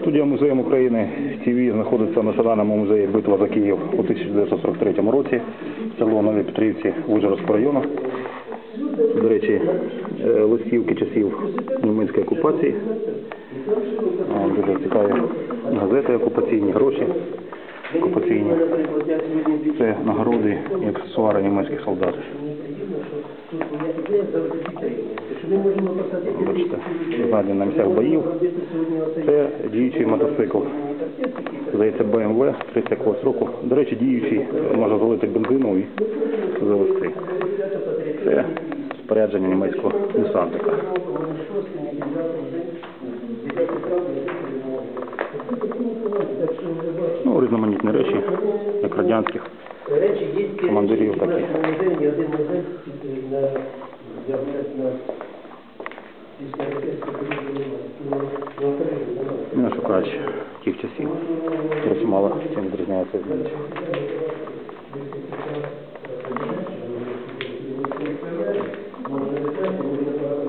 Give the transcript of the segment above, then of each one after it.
Студія Музеєм України ТВ знаходиться в Національному музеї Битва за Київ у 1943 році, село Нові Петрівці Ужгородського району. До речі, е, листівки часів німецької окупації. Дуже цікаві газети окупаційні, гроші окупаційні. Це нагороди і аксесуари німецьких солдат. Бачите, знайдені на місцях боїв. Це діючий мотоцикл. Здається, BMW 30 якогось року. До речі, діючий, можна залити бензину і завести. Це спорядження німецького десантника. Ну, різноманітні речі, як радянських. Командирів речі, на Ну, шукач тих часів. Речі мало чим відрізняється від інших.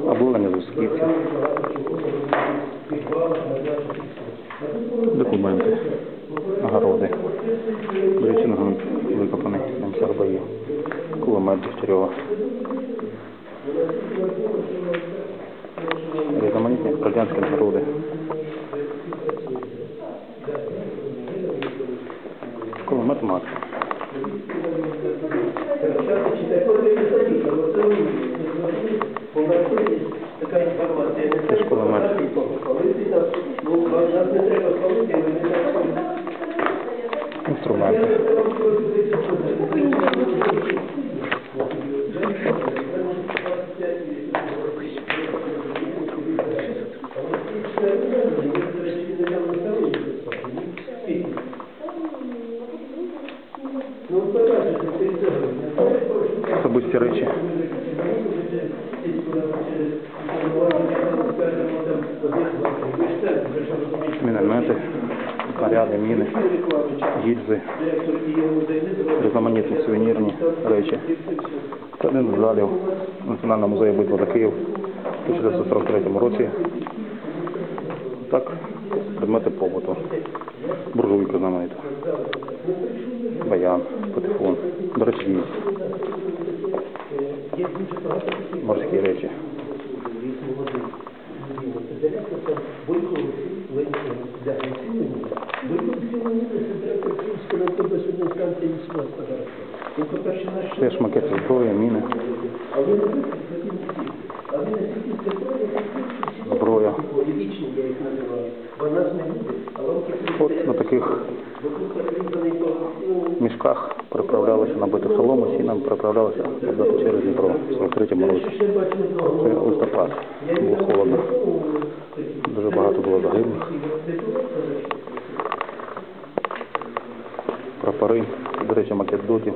Обладнання зусківців. Документи. Нагороди. Речі, нагород викопаний на місцях боїв. Кулемет Дегтярьова. Різноманітні радянські нагороди. Кулемет Макс. Така інформація. Це ж кулемет. палити нас. Ну, нас не треба палити, ми не так. Інструменти. Ну, покажете, ти цього. Особисті речі. Міномети, снаряди, міни, гільзи, різноманітні сувенірні речі. Це один з залів Національного музею битва за Київ у 1943 році. Так, предмети побуту. Буржуйка знаменита. Баян, патефон. До речі, є. Морські речі. Це ж макети зброї, міни, зброя. От на таких мішках переправлялися набити солому, сіном переправлялися подати через Дніпро в 43-му. Це листопад. Було холодно. Дуже багато було загиблих. Прапори, до речі, макет дотів.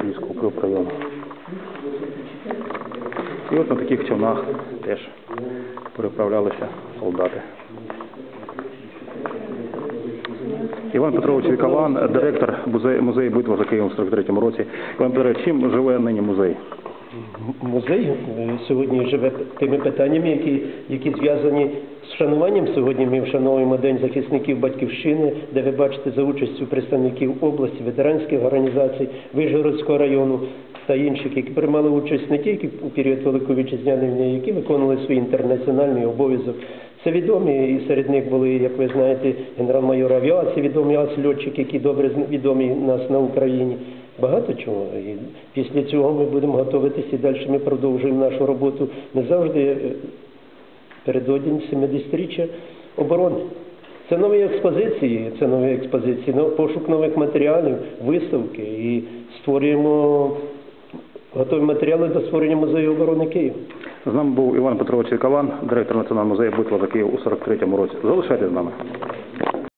Київського укріпрайону. І от на таких човнах теж переправлялися солдати. Іван Петрович Вікован, директор музею, музею битва за Києвом в 43-му році. Іван Петрович, чим живе нині музей? Музей е, сьогодні живе тими питаннями, які, які зв'язані з вшануванням. Сьогодні ми вшановуємо День захисників Батьківщини, де ви бачите за участю представників області, ветеранських організацій, Вижгородського району та інших, які приймали участь не тільки у період Великої Вітчизняної війни, які виконували свій інтернаціональний обов'язок. Це відомі, і серед них були, як ви знаєте, генерал-майор авіації, відомі льотчики, які добре відомі нас на Україні. Багато чого. І після цього ми будемо готуватися і далі ми продовжуємо нашу роботу не завжди е, передодень 70-річчя оборони. Це нові експозиції, це нові експозиції, нов- пошук нових матеріалів, виставки і створюємо готові матеріали до створення музею оборони Києва. З нами був Іван Петрович Каван, директор Національного музею битва за Київ у 43-му році. Залишайтесь з нами.